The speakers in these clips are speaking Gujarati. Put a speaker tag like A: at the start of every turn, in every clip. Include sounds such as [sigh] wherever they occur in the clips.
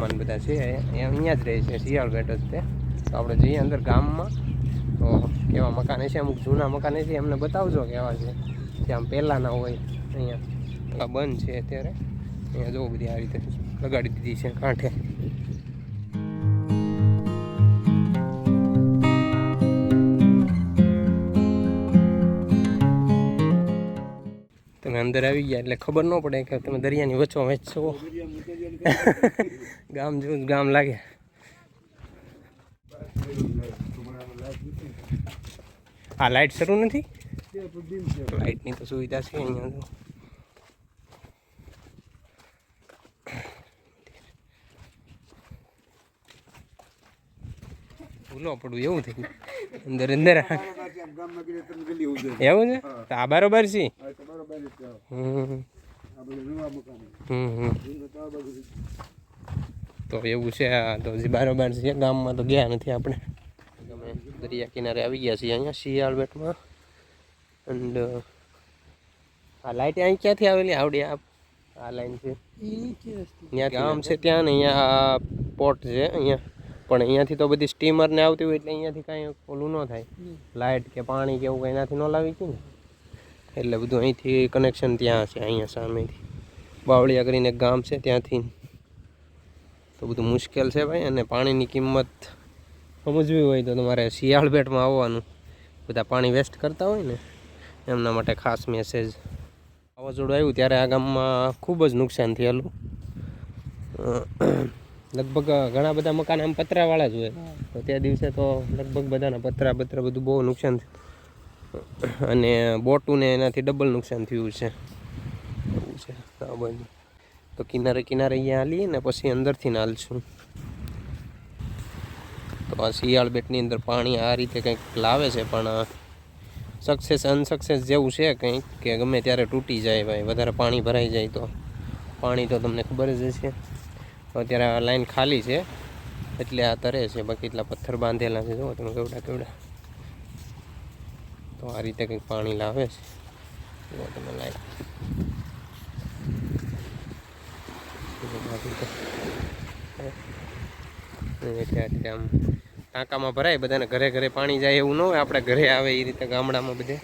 A: સામાન બધા છે. એ અહીંયા જ રહે છે, શિયાળ બેટ જ તે. તો આપણે જઈએ અંદર ગામમાં. તો કેવા મકાન છે અમુક જૂના મકાન છે એમને બતાવજો કેવા છે. જે આમ પહેલાંના હોય અહીંયા. બંધ છે અત્યારે. અહીંયા જો બધી આ રીતે લગાડી દીધી છે કાંઠે. તમે અંદર આવી ગયા એટલે ખબર ન પડે કે તમે દરિયાની વચ્ચો વચ્ચ છો. [laughs] ગામ જેવું જ ગામ લાગે. આ લાઇટ શરૂ નથી? લાઇટની તો સુવિધા છે અહીંયા તો. ભૂલો પડવું એવું થઈ અંદર અંદર. એવું છે? તો આ બરોબર છે. હમ. તો એવું છે આ તો હજી બારોબાર છે ગામમાં તો ગયા નથી આપણે. અમે દરિયા કિનારે આવી ગયા છીએ અહીંયા શિયાળ બેટમાં એન્ડ આ લાઇટ અહીં ક્યાંથી આવેલી? આવડી આ આ લાઈન છે. ત્યાં ગામ છે. ત્યાં ને અહીંયા પોટ પોર્ટ છે અહીંયા. પણ અહીંયાથી તો બધી સ્ટીમર ને આવતી હોય એટલે અહીંયાથી કાંઈ ઓલું ન થાય. લાઇટ કે પાણી કે એવું કંઈ એનાથી ન લાવી ગયું ને? એટલે બધું અહીંથી કનેક્શન ત્યાં છે અહીંયા સામેથી. બાવળિયા કરીને ગામ છે ત્યાંથી. તો બધું મુશ્કેલ છે ભાઈ, અને પાણીની કિંમત સમજવી હોય તો તમારે શિયાળ બેટમાં આવવાનું. બધા પાણી વેસ્ટ કરતા હોય ને, એમના માટે ખાસ મેસેજ વાવાઝોડું આવ્યું ત્યારે આ ગામમાં ખૂબ જ નુકસાન થયેલું. લગભગ ઘણા બધા મકાન આમ પતરાવાળા જ હોય. તો તે દિવસે તો લગભગ બધાના પતરા પતરા બધું બહુ નુકસાન થયું. અને બોટુને એનાથી ડબલ નુકસાન થયું છે. એવું છે. આ બાજુ તો કિનારે કિનારે અહીંયા હાલીએ ને પછી અંદરથી નાલશું. તો આ શિયાળ બેટની અંદર પાણી આ રીતે કંઈક લાવે છે, પણ સક્સેસ અનસક્સેસ જેવું છે કંઈક કે ગમે ત્યારે તૂટી જાય ભાઈ, વધારે પાણી ભરાઈ જાય તો. પાણી તો તમને ખબર જ છે અત્યારે આ લાઈન ખાલી છે. એટલે આ તરે છે. બાકી એટલા પથ્થર બાંધેલા છે. જુઓ તમે કેવડા કેવડા. તો આ રીતે કંઈક પાણી લાવે છે. તમે એટલે આમ ટાંકામાં ભરાય બધાને ઘરે ઘરે પાણી જાય એવું ન હોય. આપણે ઘરે આવે એ રીતે ગામડામાં બધે.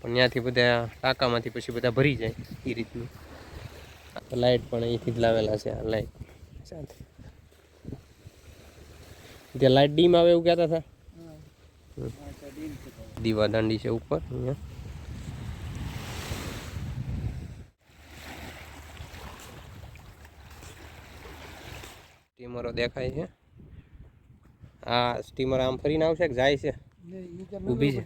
A: પણ ત્યાંથી બધા ટાંકામાંથી પછી બધા ભરી જાય એ રીતનું. લાઇટ પણ અહીંથી જ લાવેલા છે આ લાઇટ સાથે ત્યાં લાઇટ ડીમ આવે એવું કહેતા હતા? દીવા દાંડી છે ઉપર અહીંયા. સ્ટીમરો દેખાય છે. આ સ્ટીમર આમ ફરીને આવશે કે જાય છે? ઊભી છે.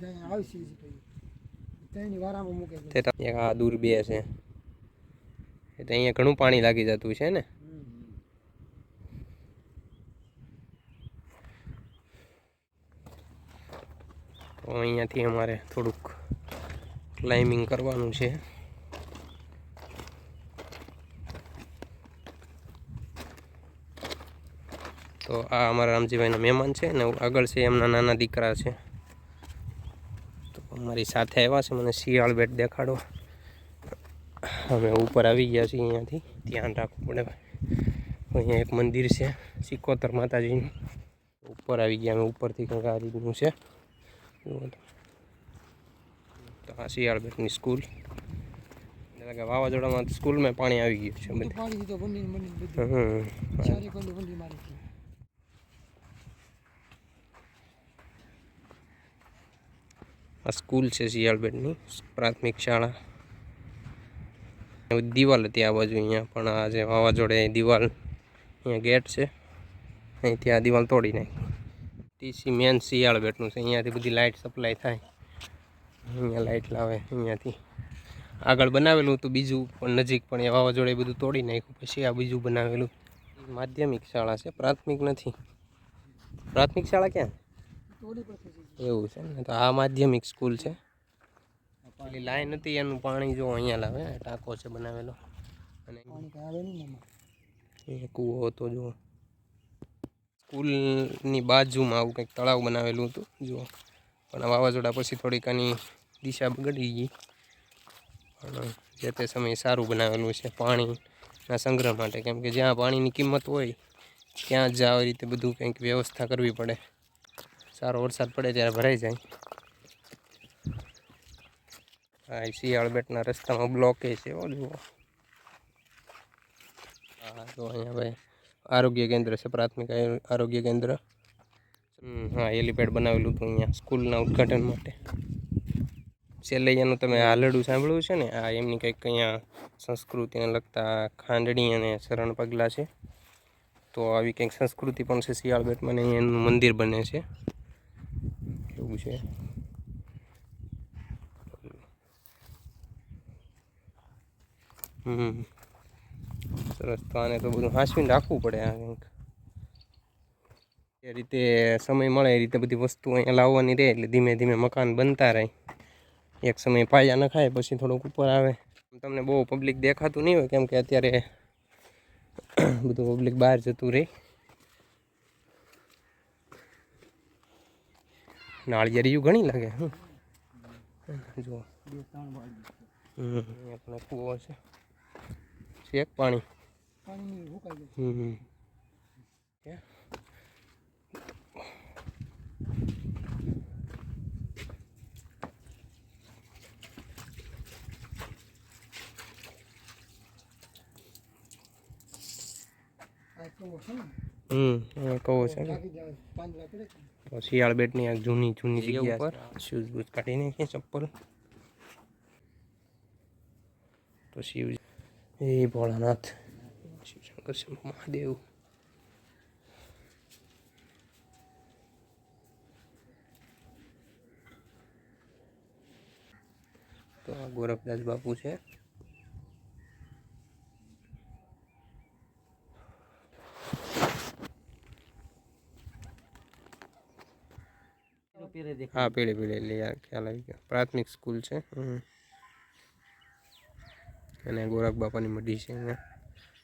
A: એક આ દૂર બે છે. એટલે અહીંયા ઘણું પાણી લાગી જતું છે ને? તો અહીંયાથી અમારે થોડુંક ક્લાઇમ્બિંગ કરવાનું છે. તો આ અમારા રામજીભાઈના મહેમાન છે ને આગળ છે એમના નાના દીકરા છે. તો અમારી સાથે આવ્યા છે, મને શિયાળ બેટ દેખાડો. અમે ઉપર આવી ગયા છીએ અહીંયાથી. ધ્યાન રાખવું પડે અહીંયા એક મંદિર છે, સિકોતર માતાજીનું. ઉપર આવી ગયા, અમે ઉપરથી કંઈક આ રીતનું છે. તો આ શિયાળ બેટની સ્કૂલ એટલે કે વાવાઝોડામાં સ્કૂલમાં પાણી આવી ગયું છે બધે
B: પાણી દીધો બંડી બધી
A: હમ
B: ચારે કોઈને બંડી મારી
A: આ સ્કૂલ છે શિયાળબેટની પ્રાથમિક શાળા દિવાલ હતી આ બાજુ અહીંયા પણ આ જે વાવાઝોડે દિવાલ અહીંયા ગેટ છે અહીંથી આ દિવાલ તોડી નાખી ટીસી મેન શિયાળબેટનું છે. અહીંયાથી બધી લાઇટ સપ્લાય થાય. અહીંયા લાઇટ લાવે અહીંયાથી. આગળ બનાવેલું હતું બીજું પણ નજીક પણ એ વાવાઝોડે બધું તોડી નાખ્યું. પછી આ બીજું બનાવેલું. માધ્યમિક શાળા છે પ્રાથમિક નથી. પ્રાથમિક શાળા ક્યાં? એવું છે ને તો આ માધ્યમિક સ્કૂલ છે. પેલી લાઈન હતી એનું પાણી જો અહીંયા લાવે ટાંકો છે બનાવેલો. અને કૂવો હતો જો સ્કૂલની બાજુમાં આવું કંઈક તળાવ બનાવેલું હતું, જુઓ. પણ વાવાઝોડા પછી થોડીક આની દિશા બગડી ગઈ. પણ જે તે સમયે સારું બનાવેલું છે પાણીના સંગ્રહ માટે, કેમ કે જ્યાં પાણીની કિંમત હોય, ત્યાં જ આવી રીતે બધું કંઈક વ્યવસ્થા કરવી પડે. સારો વરસાદ પડે ત્યારે ભરાઈ જાય. હા શિયાળ બેટના રસ્તામાં બ્લોકે છે જુઓ. હા તો અહીંયા ભાઈ આરોગ્ય કેન્દ્ર છે, પ્રાથમિક આરોગ્ય કેન્દ્ર. હા હેલીપેડ બનાવેલું હતું અહીંયા સ્કૂલના ઉદ્ઘાટન માટે. સેલૈયાનું તમે હાલડું સાંભળ્યું છે ને? આ એમની કંઈક અહીંયા સંસ્કૃતિને લગતા ખાંડણી અને શરણ પગલાં છે. તો આવી કંઈક સંસ્કૃતિ પણ છે શિયાળ બેટમાં ને એનું મંદિર બને છે. એવું છે. હમ. સરસ. તો આને તો બધું હાંસવીને રાખવું પડે આ કંઈક. એ રીતે સમય મળે, એ રીતે બધી વસ્તુ અહીંયા લાવવાની રહે, એટલે ધીમે ધીમે મકાન બનતા રહે. એક સમય પાયા નખાય પછી થોડુંક ઉપર આવે. તમને બહુ પબ્લિક દેખાતું નહીં હોય, કેમ કે અત્યારે [coughs] બધું પબ્લિક બહાર જતું રહે. નાળિયેરિયું ઘણી લાગે પણ કૂવો છે. છે પાણી?
B: પાણીની હુકાઈ જાય
A: હમ હમ. કહો છે તો શિયાળ બેટની આ જૂની જૂની જગ્યા ઉપર શૂઝ બૂઝ કાઢી નાખીએ ચપ્પલ તો શિવ એ ભોળાનાથ શિવશંકર શંભુ મહાદેવ તો આ ગોરખદાસ બાપુ છે. હા પેઢે પેઢે એટલે ખ્યાલ આવી ગયો. પ્રાથમિક સ્કૂલ છે. અને ગોરખ બાપાની મઢી છે અહીંયા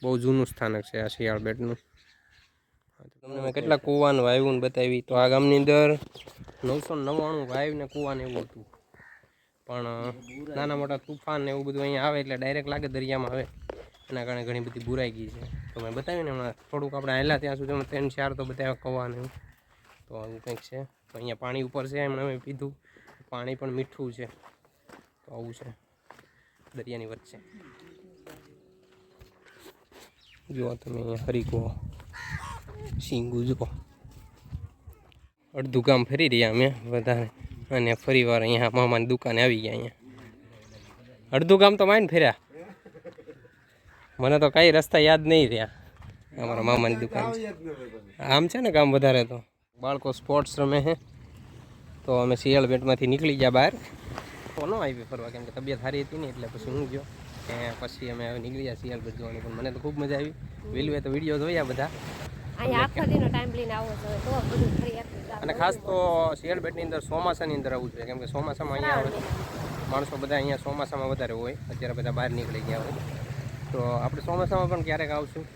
A: બહુ જૂનું સ્થાનક છે આ શિયાળ બેટનું તમને મેં કેટલા કૂવાનું વાવ્યું ને બતાવી તો આ ગામની અંદર નવસો નવ્વાણું વાવ ને કૂવાને એવું હતું. પણ નાના મોટા તુફાન ને એવું બધું અહીંયા આવે એટલે ડાયરેક્ટ લાગે દરિયામાં આવે. એના કારણે ઘણી બધી બુરાઈ ગઈ છે. તો મેં બતાવ્યું ને હમણાં થોડુંક આપણે આવેલા ત્યાં સુધી અમે ત્રણ ચાર તો બતાવ્યા કવાને તો આવું કંઈક છે. તો અહીંયા પાણી ઉપર છે એમણે અમે પીધું. પાણી પણ મીઠું છે. તો આવું છે. દરિયાની વચ્ચે. જુઓ તમે હરીકો સિંગુ જુઓ અડધું ગામ ફરી રહ્યા અમે વધારે અને ફરી વાર અહીંયા મામાની દુકાને આવી ગયા અહીંયા. અડધું ગામ તો માઈને ફર્યા. મને તો કાંઈ રસ્તા યાદ નહીં રહ્યા. અમારા મામાની દુકાન આમ છે ને કામ વધારે તો. બાળકો સ્પોર્ટ્સ રમે છે. તો અમે શિયાળ બેટમાંથી નીકળી ગયા બહાર. તો ન આવી ફરવા, કેમ કે તબિયત સારી હતી ને, એટલે પછી હું ગયો. એ પછી અમે હવે નીકળી ગયા શિયાળ જોવાની. પણ મને તો ખૂબ મજા આવી. વેલુએ તો વીડિયો જોયા બધા.
C: અહીંયા
A: અને ખાસ તો શિયાળભેટની અંદર ચોમાસાની અંદર આવવું જોઈએ કેમ કે ચોમાસામાં અહીંયા આવે માણસો બધા અહીંયા ચોમાસામાં વધારે હોય. અત્યારે બધા બહાર નીકળી ગયા હોય. તો આપણે ચોમાસામાં પણ ક્યારેક આવશું.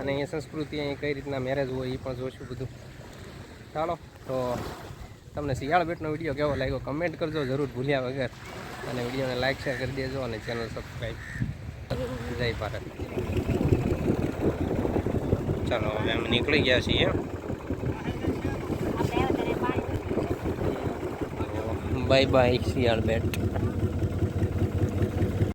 A: અને અહીંયા સંસ્કૃતિ અહીં કઈ રીતના મેરેજ હોય એ પણ જોઈશું બધું. ચાલો તો તમને શિયાળ બેટનો વીડિયો કેવો લાગ્યો? કમેન્ટ કરજો જરૂર ભૂલ્યા વગર. અને વિડીયોને લાઇક શેર કરી દેજો અને ચેનલ સબસ્ક્રાઈબ જય ભારત. ચાલો હવે અમે નીકળી ગયા છીએ. Bye bye Shiyal Bet